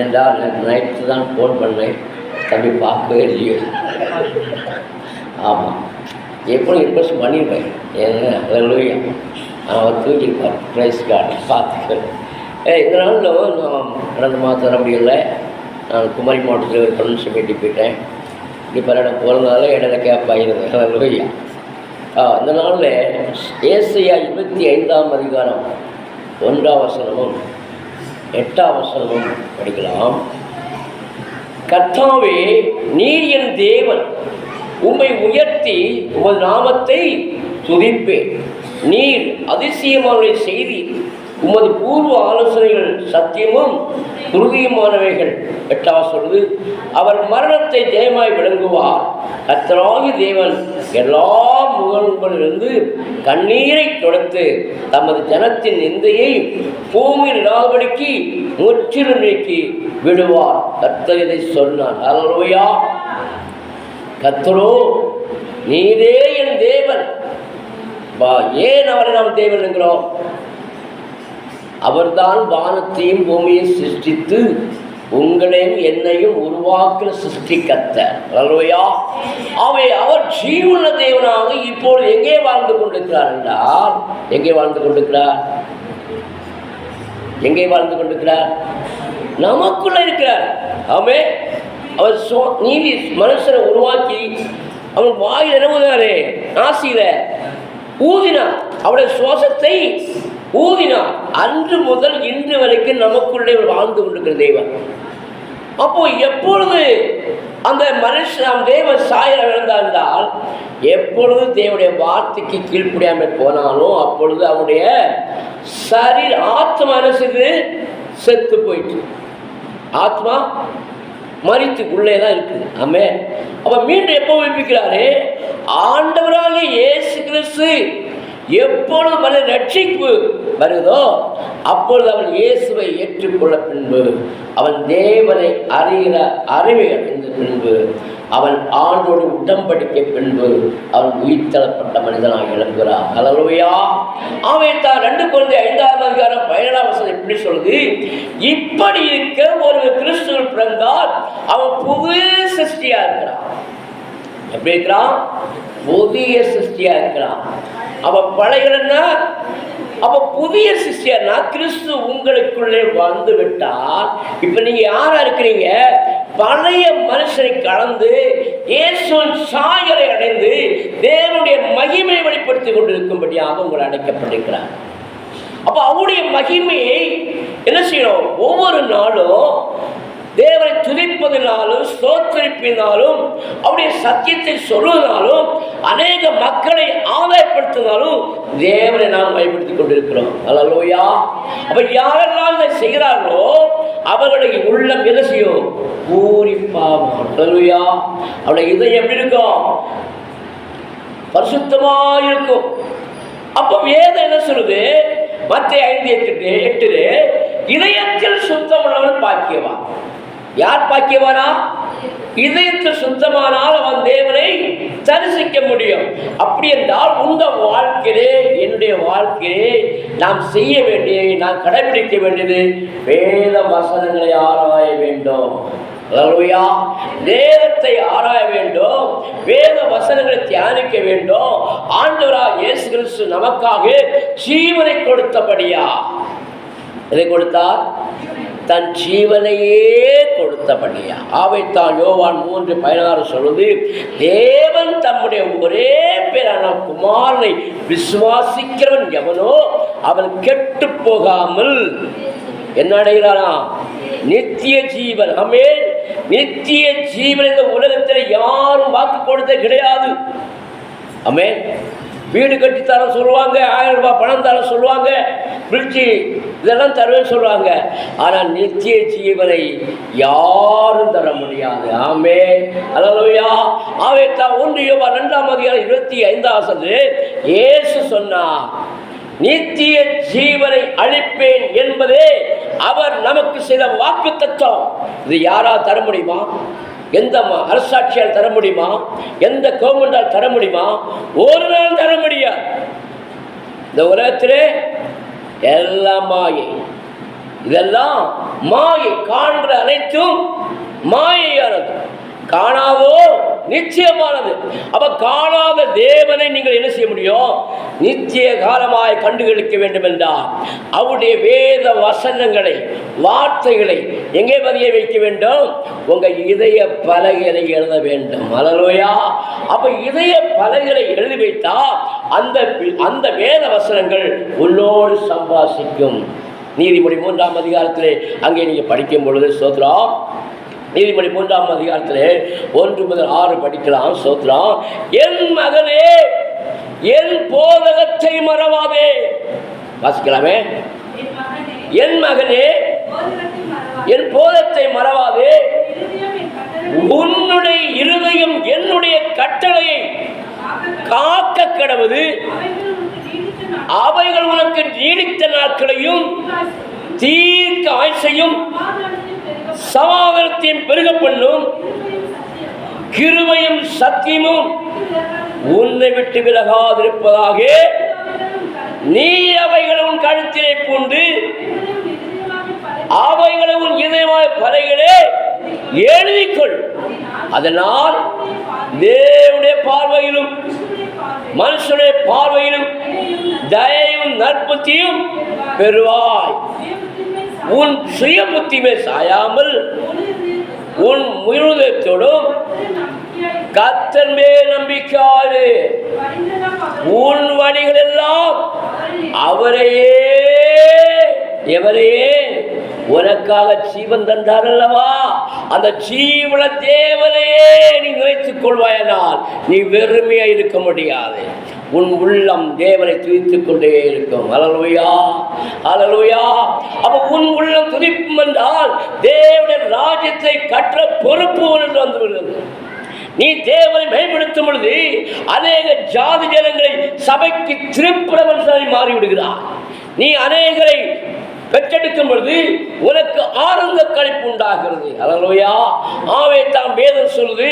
ஏன்டா நைட்டு தான் ஃபோன் பண்ணேன்? தம்பி பார்க்கவே இல்லையே. ஆமாம் எப்படி ரிக்வஸ்ட் பண்ணியிருப்பேன் ஏன்னா லூயா. அவர் தூக்கியிருப்பார். ப்ரைஸ் கார்டு பார்த்துக்கிறேன் ஏ இந்த நாளில் நான் கடந்த மாதம் வர முடியல. நான் குமரி மாவட்டத்தில் ஒரு கன்வென்ஷன் பேட்டி போயிட்டேன். இப்போ நான் போகிறதுனால இடையில கேப் ஆகிருந்தேன் லூயா. ஆ இந்த நாளில் ஏசையா இருபத்தி ஐந்தாம் அதிகாரம் ஒன்றாம் வசனமும் எட்டாம் வசனமும் படிக்கலாம். கர்த்தாவே நீர் என் தேவன் உம்மை உயர்த்தி உமது நாமத்தை துதிப்பேன். நீர் அதிசயமான செய்தி உமது பூர்வ ஆலோசனைகள் சத்தியமும் உறுதியுமானவைகள் எட்டாவது சொல்வது அவர் மரணத்தை ஜெயமாய் விளங்குவார். கர்த்தராகி தேவன் எல்லா முகங்களிலிருந்து கண்ணீரை தொடுத்து தமது ஜனத்தின் நிந்தையை பூமியில் இடாதபடிக்கு முற்றிலும் நீக்கி விடுவார். கத்தர் இதை சொன்னார். அல்லவையா கத்தரோ நீரே என் தேவன். ஏன் அவரை நாம் தேவன் என்கிறோம்? அவர்தான் வானத்தையும் பூமியையும் சிருஷ்டித்து உங்களையும் என்னையும் உருவாக்க சிருஷ்டிக்கத்த அல்லவையா அவை அவர் ஜீவுள்ள தேவனாக இப்போது எங்கே வாழ்ந்து கொண்டிருக்கிறார் என்றால் எங்கே வாழ்ந்து கொண்டிருக்கிறார்? எங்கே வாழ்ந்து கொண்டிருக்கிறார்? நமக்குள்ள இருக்கிறார். ஆமே. அவர் சோ நீதி மனுஷனை உருவாக்கி அவன் வாயில் இறங்குதாரே ஆசியில ஊதினார். அவருடைய சுவாசத்தை ஊதினார் அன்று முதல் இன்று வரைக்கும் நமக்குள்ளே வாழ்ந்து கொண்டிருக்கிற தெய்வம் அப்போ எப்பொழுது அந்த மனுஷன் தேவ சாயல விழுந்தார் எப்பொழுது தேவனுடைய வார்த்தைக்கு கீழ்ப்படியாமல் போனாலும் அப்பொழுது அவருடைய சரீர் ஆத்மா என்ன செத்து போயிட்டு ஆத்மா மறித்து உள்ளே தான் இருக்குது. ஆமே அப்போ மீண்டும் எப்போ உயிர்ப்பிக்கிறாரு ஆண்டவராக இயேசு கிறிஸ்து எப்பொழுது மன ரட்சிப்பு வருதோ அப்பொழுது அவன் இயேசுவை ஏற்றுக்கொள்ள பின்பு அவன் தேவனை அறிகிற அறிவை அடைந்த பின்பு அவன் ஆண்டோடு உடம்படிக்க பின்பு அவன் உயிர்த்தளப்பட்ட மனிதனாக எழும்புகிறான். அலலுவையா அவன் தான் ரெண்டு குழந்தை ஐந்தாவது அதிகாரம் பதினேழாம் வசதி எப்படி சொல்லுது. இப்படி இருக்க ஒரு கிறிஸ்துவ பிறந்தால் அவன் புது சிருஷ்டியா இருக்கிறான். எப்படி இருக்கிறான்? புதிய சிருஷ்டியா இருக்கிறான் அவ பழையனா அப்ப புதிய சிஷ்யர்னா கிறிஸ்து உங்களுக்குள்ளே வந்து விட்டால் இப்ப நீங்க யாரா இருக்கிறீங்க? பழைய மனுஷனை கலந்து இயேசுவின் சாயலை அடைந்து தேவனுடைய மகிமை வெளிப்படுத்தி கொண்டிருக்கும்படியாக உங்களை அடைக்கப்பட்டிருக்கிறார் அப்ப அவருடைய மகிமையை என்ன செய்யணும்? ஒவ்வொரு நாளும் தேவனை துதிப்பதினாலும் ஸ்தோத்தரிப்பினாலும் அவருடைய சத்தியத்தை சொல்வதனாலும் அநேக மக்களை ஆதாயப்படுத்தினாலும் தேவனை நாம் பயன்படுத்திக் கொண்டிருக்கிறோம். அல்லோயா அப்ப யாரெல்லாம் இதை செய்கிறார்களோ அவர்களுடைய உள்ளம் என்ன செய்யும்? பூரிப்பாகும் அவளுடைய அவருடைய இதயம் எப்படி இருக்கும்? பரிசுத்தமாக இருக்கும். அப்போ வேதம் என்ன சொல்லுது? மற்ற ஐந்து எட்டு எட்டு இதயத்தில் சுத்தம் உள்ளவன் பாக்கியவான். யார் பாக்கியவானா? இதயத்து சுத்தமானால் அவன் தேவனை தரிசிக்க முடியும். அப்படி என்றால் உங்க வாழ்க்கையிலே என்னுடைய வாழ்க்கையிலே நாம் செய்ய வேண்டிய நாம் கடைபிடிக்க வேண்டியது வேத வசனங்களை ஆராய வேண்டும். வேதத்தை ஆராய வேண்டும். வேத வசனங்களை தியானிக்க வேண்டும். ஆண்டவரா இயேசு கிறிஸ்து நமக்காக ஜீவனை கொடுத்தபடியா? எதை கொடுத்தார்? தன் ஜீவனையே கொடுத்தபடியா. ஆவைத்தான் யோவான் மூன்று பதினாறு சொல்வது தேவன் தம்முடைய ஒரே பேரான குமாரனை விசுவாசிக்கிறவன் எவனோ அவன் கெட்டு போகாமல் என்ன அடைகிறானா? நித்திய ஜீவன். அமே நித்திய ஜீவன் இந்த உலகத்தில் யாரும் வாக்கு கொடுத்த கிடையாது. அமே வீடு கட்டி தர சொல்லுவாங்க ஆயிரம் ரூபாய் பணம் தர சொல்லுவாங்க பிரிட்ஜி இதெல்லாம் தருவேன்னு சொல்லுவாங்க. ஆனால் நித்திய ஜீவனை யாரும் தர முடியாது. ஆமே அலலுயா ஆவே தான் ஒன்று யோபா ரெண்டாம் அதிகாரம் இருபத்தி ஐந்தாவது இயேசு சொன்னார் நித்திய ஜீவனை அளிப்பேன் என்பதே அவர் நமக்கு செய்த வாக்கு தத்துவம் இது யாரா தர முடியுமா? எந்த அரசாட்சியால் தர முடியுமா? எந்த கவர்மெண்டால் தர முடியுமா? ஒரு நாள் தர முடியாது. இந்த உலகத்திலே எல்லாம் மாயை. இதெல்லாம் மாயை காண்கிற அனைத்தும் மாயையானது. காணாதோ? நிச்சயமானது. அப்ப காணாத தேவனை நீங்கள் என்ன செய்ய முடியும்? நிச்சய காலமாய் கண்டுகளிக்க வேண்டும் என்றால் அவருடைய வேத வசனங்களை வார்த்தைகளை எங்கே பதிய வைக்க வேண்டும்? உங்க இதய பலகைகளை எழுத வேண்டும். அலலோயா. அப்ப இதய பலகைகளை எழுதி வைத்தா அந்த அந்த வேத வசனங்கள் உன்னோடு சம்பாசிக்கும். நீதிமொழி மூன்றாம் அதிகாரத்திலே அங்கே நீங்கள் படிக்கும் பொழுது சோத்ரா நீதிமொழி மூன்றாம் அதிகாரத்திலே ஒன்று முதல் ஆறு படிக்கலாம் சோத்ரம் என் மகனே என் போதகத்தை மறவாதே. வாசிக்கலாமே. என் மகனே, என் போதத்தை மறவாதே. உன்னுடைய இருதயம் என்னுடைய கட்டளையை காக்க கடவுது. அவைகள் உனக்கு நீடித்த நாட்களையும் தீர்க்க ஆயுசையும் சமாதானத்தையும் பெருக பண்ணும் கிருமையும் சத்தியமும் உன்னை விட்டு விலகாதிருப்பதாக நீ அவைகளை உன் கழுத்திலே பூண்டு அவைகளும் அவைகளை உன் இதயமாகப் இதயமான பறைகளே எழுதிக்கொள். அதனால் தேவனுடைய பார்வையிலும் மனுஷனுடைய பார்வையிலும் தயவும் நற்பத்தியும் பெறுவாய். உன் சுய புத்திமே சாயாமல் உன் முழுதத்தோடும் கத்தன் மேல் நம்பிக்காரு உன் வழிகள் எல்லாம் அவரையே எவரையே உனக்காக ஜீவன் தந்தார் அல்லவா அந்த ஜீவன தேவனையே நீ நினைத்துக் கொள்வாயனால் நீ வெறுமையா இருக்க முடியாது. உன் உள்ளம் தேவனை துதித்துக் கொண்டே இருக்கும். அலலுயா அலலுயா. அப்ப உன் உள்ளம் துதிக்கும் என்றால் தேவனுடைய ராஜ்யத்தை கற்ற பொறுப்பு உனக்கு வந்து விடுகிறது. நீ தேவனை மேம்படுத்தும் பொழுது அநேக ஜாதி ஜனங்களை சபைக்கு திருப்புறவன் மாறிவிடுகிறார் நீ அநேகரை பெற்றெடுக்கும் பொழுது உனக்கு ஆனந்த கழிப்பு உண்டாகிறது. அலலோயா ஆவே தாம் வேதம் சொல்லுது.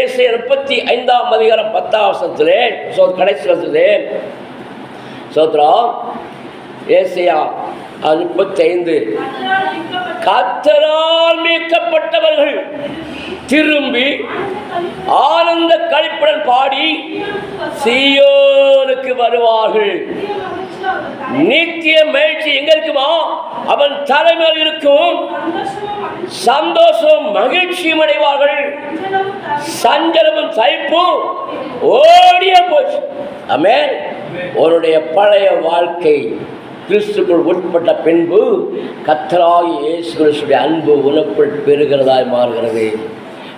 ஏசை முப்பத்தி ஐந்தாம் அதிகாரம் பத்தாம் வருஷத்திலே சோ கடைசி வருஷத்திலே சோத்ரம் ஏசியா முப்பத்தி ஐந்து. கத்தரால் மீட்கப்பட்டவர்கள் திரும்பி ஆனந்த கழிப்புடன் பாடி சியோனுக்கு வருவார்கள். நித்திய மகிழ்ச்சி எங்க இருக்குமா அவன் தலைமையில் இருக்கும். சந்தோஷம் மகிழ்ச்சியும் அடைவார்கள். சஞ்சலமும் சைப்பும் ஓடிய போச்சு. ஆமென். உன்னுடைய பழைய வாழ்க்கை கிறிஸ்துக்குள் உட்பட்ட பின்பு கத்தராகி இயேசு கிறிஸ்துடைய அன்பு உனக்குள் பெறுகிறதாய் மாறுகிறது.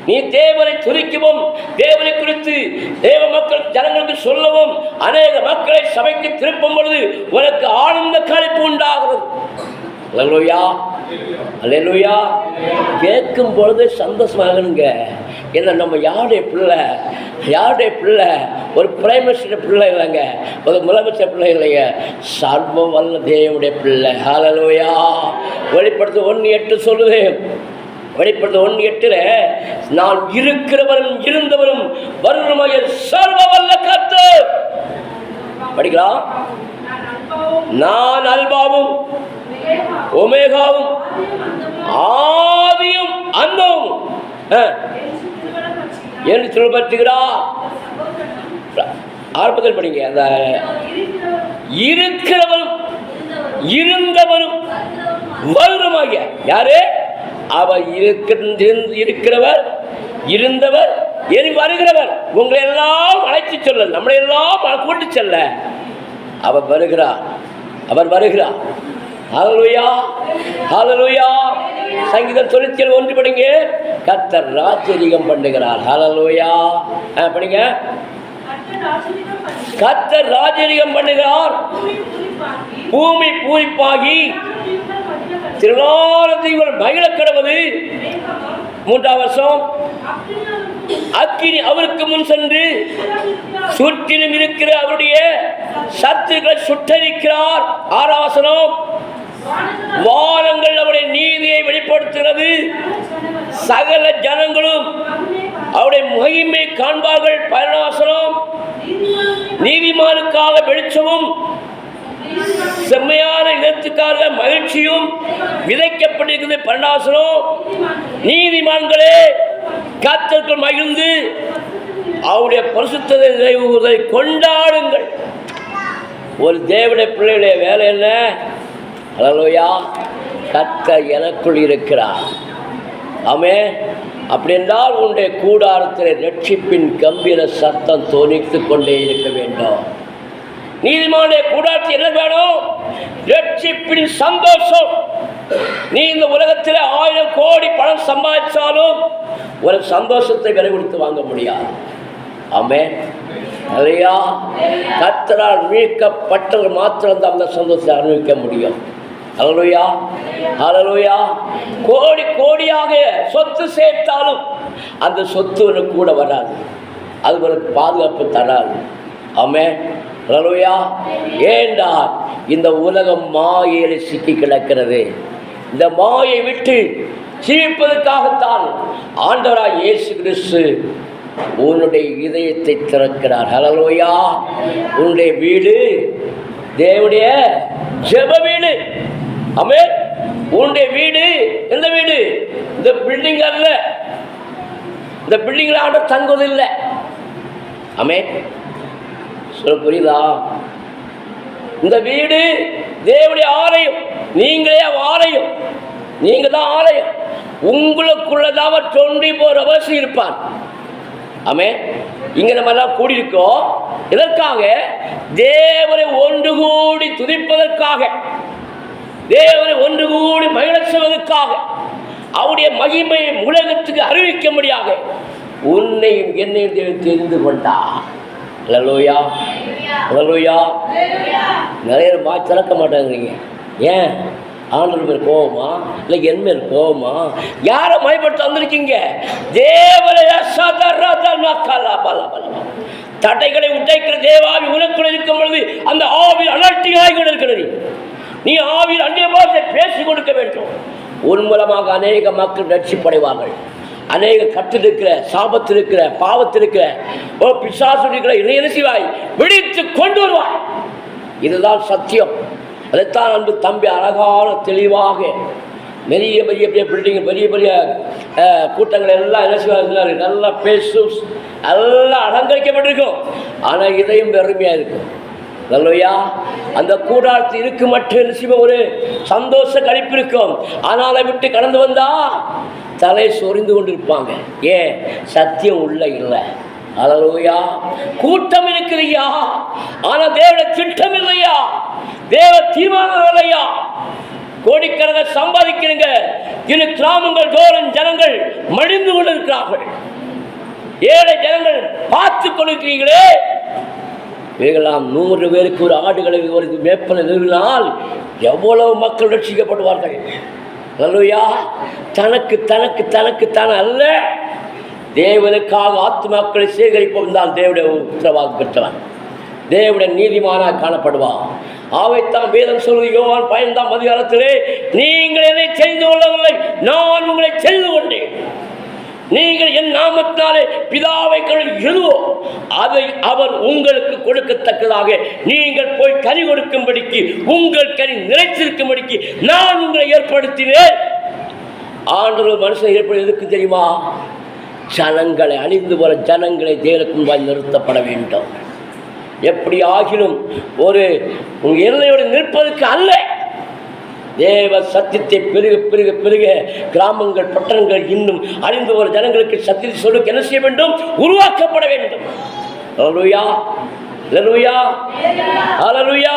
நீ தேவனை துதிக்கவும் தேவனை குறித்து தேவ மக்கள் ஜனங்களுக்கு சொல்லவும் அநேக மக்களை சபைக்கு திருப்பும் பொழுது உனக்கு ஆனந்த கழிப்பு உண்டாகிறது. அல்லேலூயா. அல்லேலூயா. கேட்கும் பொழுது சந்தோஷமாகணுங்க ஏன்னா நம்ம யாருடைய பிள்ளை? யாருடைய பிள்ளை? ஒரு பிரைம் மினிஸ்டர் பிள்ளை இல்லைங்க. ஒரு முதலமைச்சர் பிள்ளை இல்லைங்க. சர்வ வல்ல தேவனுடைய பிள்ளை. ஹalleluya வெளிப்படுத்த ஒன்று எட்டு சொல்லுது. வெளிப்படுத்த ஒன்று எட்டுல நான் இருக்கிறவரும் இருந்தவரும் வருணமய சர்வ வல்ல கத்து படிக்கலாம். நான் அல்பாவும் ஒமேகாவும் ஆதியும் அந்தவும் என்று சொல்லப்பட்டுகிறார் ஆரம்பத்தில் படிங்க. அந்த இருக்கிறவரும் இருந்தவரும் வருணமாகிய யாரு? அவர் இருக்கிறவர் இருந்தவர் இனி வருகிறவர். உங்களை எல்லாம் அழைத்து சொல்ல நம்மளை எல்லாம் கூட்டு செல்ல. அவர் வருகிறார். அவர் வருகிறார். ஹalleluya ஹalleluya. சங்கீதம் தொண்ணூத்தி ஒன்று படிங்க. கத்தர் ராஜரிகம் பண்ணுகிறார். ஹalleluya. படிங்க. கர்த்தர் ராஜரிகம் பண்ணுகிறார். பூமி பூரிப்பாகி திருநாளத்தைகள் மகிழ கிடவது மூன்றாம் வருஷம். அக்கினி அவருக்கு முன் சென்று சுற்றிலும் இருக்கிற அவருடைய சத்துக்களை சுட்டரிக்கிறார். ஆராசனம். வானங்கள் அவருடைய நீதியை வெளிப்படுத்துகிறது. சகல ஜனங்களும் அவருடைய மகிமை காண்பார்கள். பரணாசனம் நீதிமானுக்காக வெளிச்சமும் செம்மையான இடத்துக்காக மகிழ்ச்சியும் விதைக்கப்பட்டிருக்கிறது பரணாசனம் நீதிமான்களே கத்தர்கள் மகிழ்ந்து அவருடைய பரிசுத்ததை நிறைவுறுவதை கொண்டாடுங்கள். ஒரு தேவனுடைய பிள்ளையுடைய வேலை என்ன? அலலோயா கத்த எனக்குள் இருக்கிறார். ஆமே அப்படி என்றால் உன்னுடைய கூடாரத்தில் ரட்சிப்பின் கம்பீர சத்தம் தோனித்து கொண்டே இருக்க வேண்டும். நீதிமான கூடாட்சி என்ன வேணும்? ரட்சிப்பின் சந்தோஷம். நீ இந்த உலகத்தில் ஆயிரம் கோடி பணம் சம்பாதிச்சாலும் ஒரு சந்தோஷத்தை விலை கொடுத்து வாங்க முடியாது. ஆமே நிறையா கத்தரால் மீட்கப்பட்டவர் மாத்திரம்தான் அந்த சந்தோஷத்தை அனுபவிக்க முடியும். அலலுயா? அலலுயா? கோடி கோடியாக சொத்து சேர்த்தாலும் அந்த சொத்து கூட வராது. அது ஒரு பாதுகாப்பு தராது. ஆமே ஹலோயா ஏண்டா இந்த உலகம் மாயையில் சிக்கி கிடக்கிறது? இந்த மாயை விட்டு ஜீவிப்பதற்காகத்தான் ஆண்டவராய் இயேசு கிறிஸ்து உன்னுடைய இதயத்தை திறக்கிறார். ஹலலோயா உன்னுடைய வீடு தேவனுடைய ஜெப வீடு. அமே உன்னுடைய வீடு எந்த வீடு? இந்த பில்டிங் அல்ல. இந்த பில்டிங்கில் ஆண்ட தங்குவதில்லை. அமே சொல்ல புரியுதா? இந்த வீடு தேவனுடைய ஆலயம். நீங்களே ஆலயம். நீங்க தான் ஆலயம். உங்களுக்குள்ளதான் அவர் டுவெண்ட்டி ஃபோர் ஹவர்ஸ் இருப்பார். ஆமே இங்க நம்ம எல்லாம் கூடியிருக்கோம். இதற்காக தேவரை ஒன்று கூடி துதிப்பதற்காக. தேவரை ஒன்று கூடி மகிழச் செய்வதற்காக அவருடைய மகிமையை உலகத்துக்கு அறிவிக்க முடியாது உன்னையும் என்னையும் தெரிந்து கொண்டா லலோயா லலோயா நிறைய பேர் வாய் திறக்க மாட்டேங்கிறீங்க. ஏன்? ஆண்டவர் பேர் கோவமா இல்லை என் மேல் கோவமா யாரை மயப்படுத்த வந்திருக்கீங்க. தடைகளை உடைக்கிற தேவாவி உனக்குள் இருக்கும் பொழுது அந்த ஆவி அலர்ட்டியாகி கொண்டிருக்கிறது. நீ ஆவியில் அந்நிய பாஷை பேசிக் கொடுக்க வேண்டும். உன் மூலமாக அநேக மக்கள் ரட்சிப்படைவார்கள். அநேக கற்றிருக்கிற சாபத்தில் இருக்கிற ஓ பிசாசு இருக்கிற இணைய விழித்து கொண்டு வருவாய். இதுதான் சத்தியம். அதைத்தான் அன்பு தம்பி அழகான தெளிவாக பெரிய பெரிய பெரிய பில்டிங் பெரிய பெரிய கூட்டங்கள் எல்லாம் என்ன நல்லா பேசும் எல்லாம் அலங்கரிக்கப்பட்டிருக்கும். ஆனால் இதயம் வெறுமையாக இருக்கும் நல்லவையா? அந்த கூடாரத்தில் இருக்கு மட்டும் ஒரு சந்தோஷ கழிப்பு இருக்கும் ஆனால் விட்டு கடந்து வந்தா தலை சொரிந்து கொண்டிருப்பாங்க. ஏன் சத்தியம் உள்ள இல்லை. அலலோயா கூட்டம் இருக்குதுய்யா ஆனா தேவட திட்டம் இல்லையா? தேவ தீர்மானம் இல்லையா? கோடிக்கணக்க சம்பாதிக்கிறீங்க இரு கிராமங்கள் தோறும் ஜனங்கள் மடிந்து கொண்டிருக்கிறார்கள். ஏழை ஜனங்கள் பார்த்து கொண்டிருக்கிறீர்களே. இவைகளாம் நூறு பேருக்கு ஒரு ஆடுகளை ஒரு மேப்பனை நிறுவினால் எவ்வளவு மக்கள் ரட்சிக்கப்படுவார்கள்? அல்லையா தனக்கு தனக்கு தனக்கு தன அல்ல. தேவனுக்காக ஆத்மாக்களை சேகரிப்பவன் தான் தேவடைய உத்தரவாதம் பெற்றவன். தேவனுடைய நீதிமானாக காணப்படுவான். ஆவைத்தான் வேதம் சொல்வது யோவான் பயன்தான் மதிகாலத்திலே நீங்கள் என்னை செய்து கொள்ளவில்லை நான் உங்களை செய்து கொண்டேன். நீங்கள் என் நாமத்தாலே பிதாவை கடல் எழுவோ அதை அவர் உங்களுக்கு கொடுக்கத்தக்கதாக நீங்கள் போய் கனி கொடுக்கும்படிக்கு உங்கள் கனி நிறைச்சிருக்கும்படிக்கு நான் உங்களை ஏற்படுத்தினேன். ஆண்டவர் மனுஷன் ஏற்படுவதற்கு தெரியுமா? ஜனங்களை அழிந்து போற ஜனங்களை தேவனுக்கு நிறுத்தப்பட வேண்டும். எப்படி ஆகிலும் ஒரு உங்க எல்லையோடு நிற்பதற்கு அல்ல. தேவ சத்தியத்தை பெருக பெருக பெருக. கிராமங்கள் பட்டணங்கள் இன்னும் அறிந்து ஒரு ஜனங்களுக்கு சத்தியத்தை சொல்லுக்கு என்ன செய்ய வேண்டும்? உருவாக்கப்பட வேண்டும். ஹalleluya ஹalleluya ஹalleluya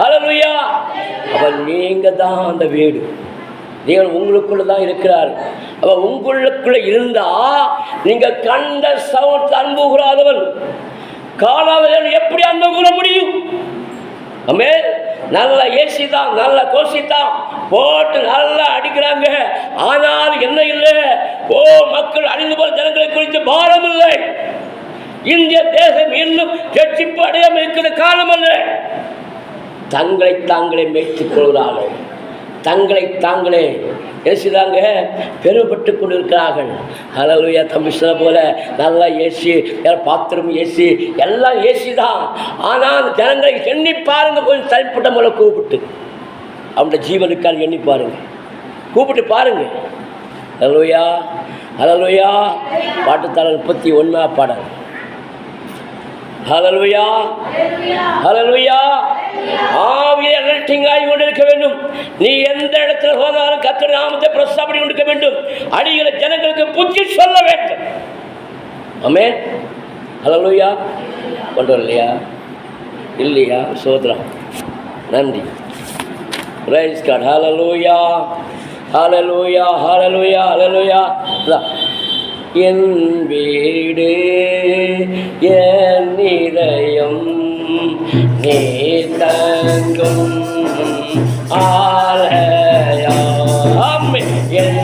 ஹalleluya. அவர் நீங்க தான் அந்த வீடு. தேவன் உங்களுக்குள்ள தான் இருக்கிறார். அவர் உங்களுக்குள்ள இருந்தா நீங்க கண்ட சவுண்ட் அன்புகிறாதவன் காணாதவன் எப்படி அன்பு கூற முடியும்? அமே நல்ல ஏசி தான் நல்ல கோசி தான் போட்டு நல்லா அடிக்கிறாங்க. ஆனால் என்ன இல்லை? ஓ மக்கள் அழிந்து போற ஜனங்களை குறித்து பாரம் இல்லை. இந்திய தேசம் இன்னும் கட்சிப்பு அடையாமல் இருக்கிற காலம் அல்ல. தங்களை தாங்களே மேய்த்துக் கொள்கிறார்கள். தங்களை தாங்களே. ஏசுதாங்க பெருமைப்பட்டு கொண்டிருக்கிறார்கள். ஹalleluya தம்பி சொன்ன போல நல்லா ஏசி பாத்திரம் ஏசி எல்லாம் ஏசி தான் ஆனால் ஜனங்களை எண்ணி பாருங்க கொஞ்சம் தனிப்பட்ட முறை கூப்பிட்டு. அவனுடைய ஜீவனுக்காக எண்ணி பாருங்க. கூப்பிட்டு பாருங்க. ஹலோயா ஹலோயா பாட்டுத்தாளர் முப்பத்தி ஒன்றா பாடல். ஹலலுயா ஹலலுயா வேண்டும். நீ எந்த இடத்துல போனாலும் கத்திர நாமத்தை பிரஸ்தாபடி கொடுக்க வேண்டும். அடிகளை ஜனங்களுக்கு புத்தி சொல்ல வேண்டும். ஆமே ஹலோயா கொண்டு வரலையா? இல்லையா? சோதரா நன்றி. Rice card hallelujah hallelujah hallelujah hallelujah என் வீடு என் இதயம் நீ தங்கும். ஆலயம் என்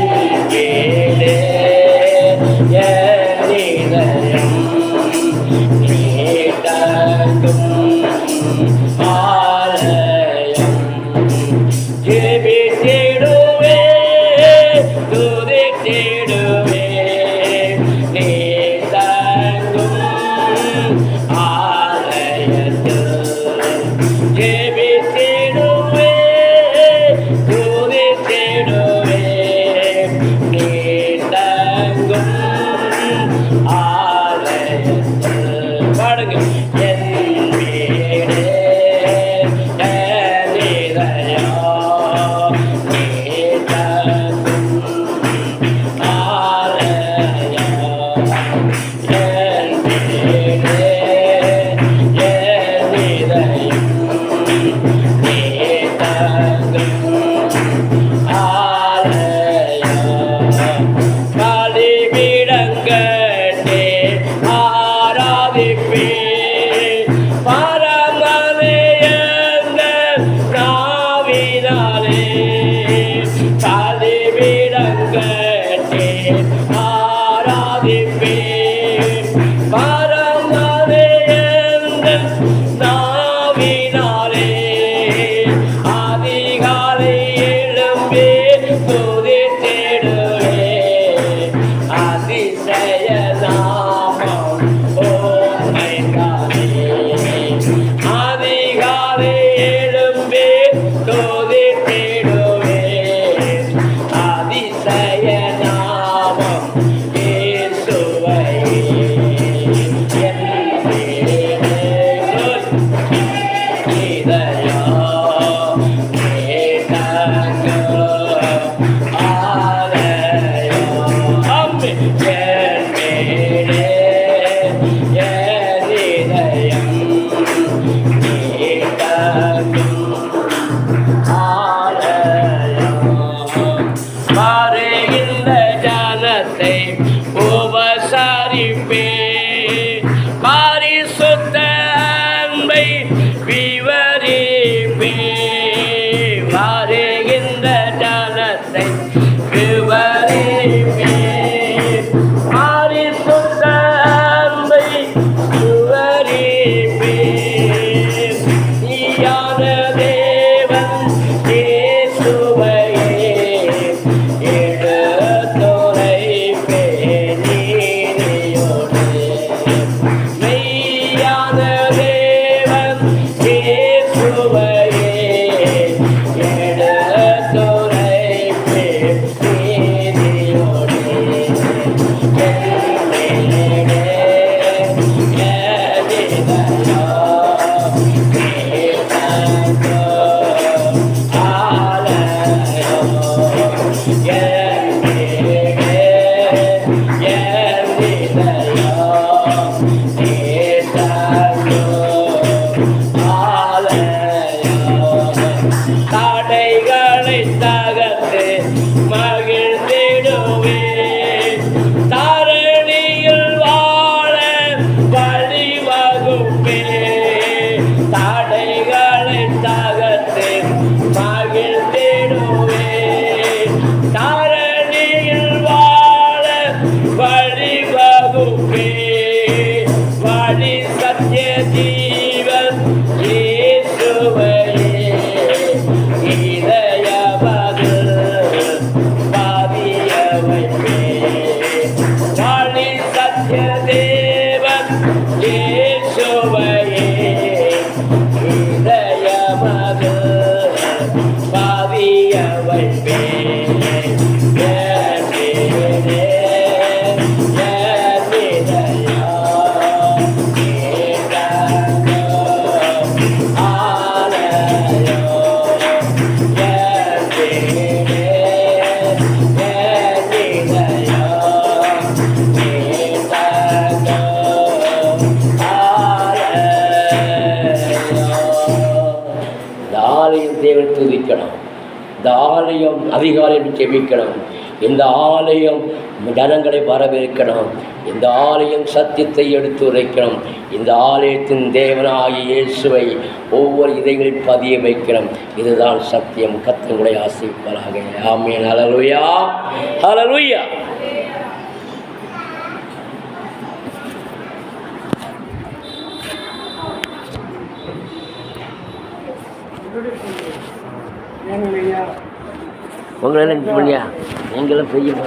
heaven ஆலயம் தேவன் துதிக்கணும். இந்த ஆலயம் அதிகாரம் ஜெபிக்கணும். இந்த ஆலயம் ஜனங்களை வரவேற்கணும். இந்த ஆலயம் சத்தியத்தை எடுத்து உரைக்கணும். இந்த ஆலயத்தின் தேவனாகிய இயேசுவை ஒவ்வொரு இதைகளில் பதிய வைக்கணும். இதுதான் சத்தியம். கத்தங்களை ஆசிப்பதாக ஆமீன். அலலுயா அலலுயா உங்களெல்லாம் எல்லாம் பண்ணியா? எங்கெல்லாம் செய்யுங்க